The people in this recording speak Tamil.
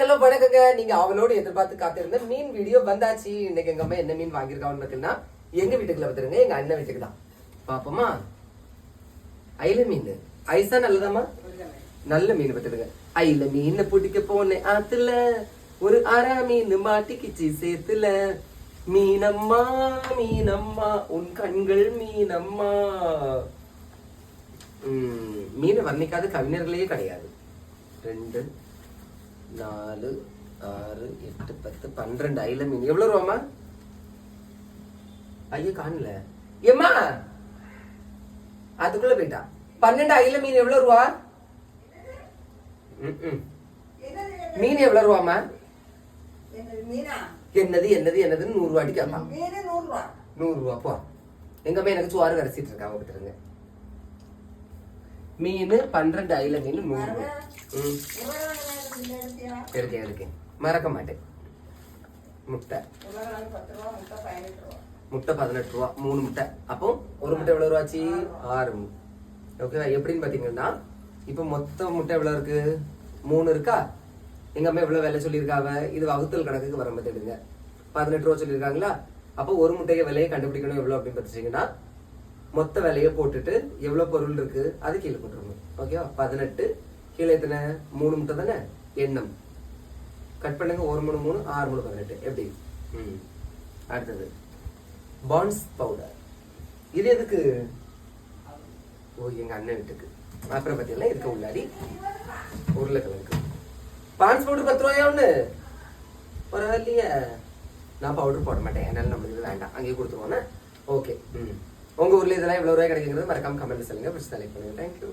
ஹலோ வணக்கங்க. நீங்க அவளோடு எதிர்பார்த்து காத்திருந்த மீன் வீடியோ வந்தாச்சு. இன்னைக்கு எங்க அம்மா என்ன மீன் வாங்கியிருக்காங்கன்னு பார்த்தீங்கன்னா எங்க வீட்டுக்குள்ள வந்துருங்க எங்க அண்ணன் வீட்டுக்கு தான். பாப்போமா? ஐல மீன். ஐசா நல்லதாம்மா? நல்ல மீன் பத்துடுங்க ஐல மீன் பிடிக்க போனேன் ஆத்துல ஒரு அரா மீன் மாட்டிக்கிச்சு சேத்துல. மீனம்மா மீனம்மா உன் கண்கள் மீனம்மா. உம், மீனை வர்ணிக்காத கவிஞர்களே கிடையாது. ரெண்டு நாலு ஆறு எட்டு பத்து பன்னிரெண்டு. ஐல மீன். எவ்வளவு ரூபாமா ஐயோ காணல. ஏம்மா? அதுக்குள்ள போயிட்டா. பன்னெண்டு ஐல மீன் எவ்வளவு ரூபா? மீன் எவ்வளவு ரூபாமா என்னது என்னது என்னதுன்னு நூறு ரூபாய்க்கு கேட்பான் நூறு ரூபா போ. எங்கம்மா எனக்கு சோறு கரைச்சிட்டு இருக்கா விட்டுருங்க மீன் பன்னிரெண்டு ஐல மீன் நூறு ரூபா. ம். இருக்கேன் இருக்கேன் மறக்க மாட்டேன். முட்டை. முட்டை பதினெட்டு ரூபா. மூணு முட்டை. அப்போ ஒரு முட்டை எவ்வளவு ரூபாச்சு? ஆறு ஓகேவா எப்படின்னு பாத்தீங்கன்னா இப்போ மொத்த முட்டை எவ்வளவு இருக்கு? மூணு இருக்கா? எங்க அம்மா எவ்வளவு விலை சொல்லியிருக்காவ? இது வகுத்தல் கணக்குக்கு வர எடுங்க. பதினெட்டு ரூபா சொல்லியிருக்காங்களா? அப்போ ஒரு முட்டையை விலையை கண்டுபிடிக்கணும் எவ்வளவு அப்படின்னு பார்த்தீங்கன்னா மொத்த விலையை போட்டுட்டு எவ்வளவு பொருள் இருக்கு? அது கீழே போட்டுருங்க. ஓகேவா பதினெட்டு. கீழே எத்தனை? மூணு முட்டை தானே? எண்ணம். கட் பண்ணுங்க. ஒரு மூணு மூணு ஆறு மூணு பதினெட்டு. எப்படி? ம். அடுத்தது. பான்ஸ் பவுடர் இது எதுக்கு? ஓ எங்க அண்ணன் வீட்டுக்கு. அப்புறம் பார்த்தீங்கன்னா இதுக்கு உள்ளாடி உருளைக்கிழங்கு. பான்ஸ் பவுடர் பத்து ரூபாயா ஒன்று பரவாயில்லையே. நான் பவுடர் போட மாட்டேன். என்னால் நம்மளுக்கு இது வேண்டாம். அங்கேயே கொடுத்துருவோண்ணே ஓகே ம். உங்க ஊர்ல இதெல்லாம் எவ்வளவு ரூபாய் கிடைக்குங்கிறது மறக்காம கமெண்ட் சொல்லுங்க. பிடிச்சி தலைப்பு பண்ணுங்க தேங்க்யூ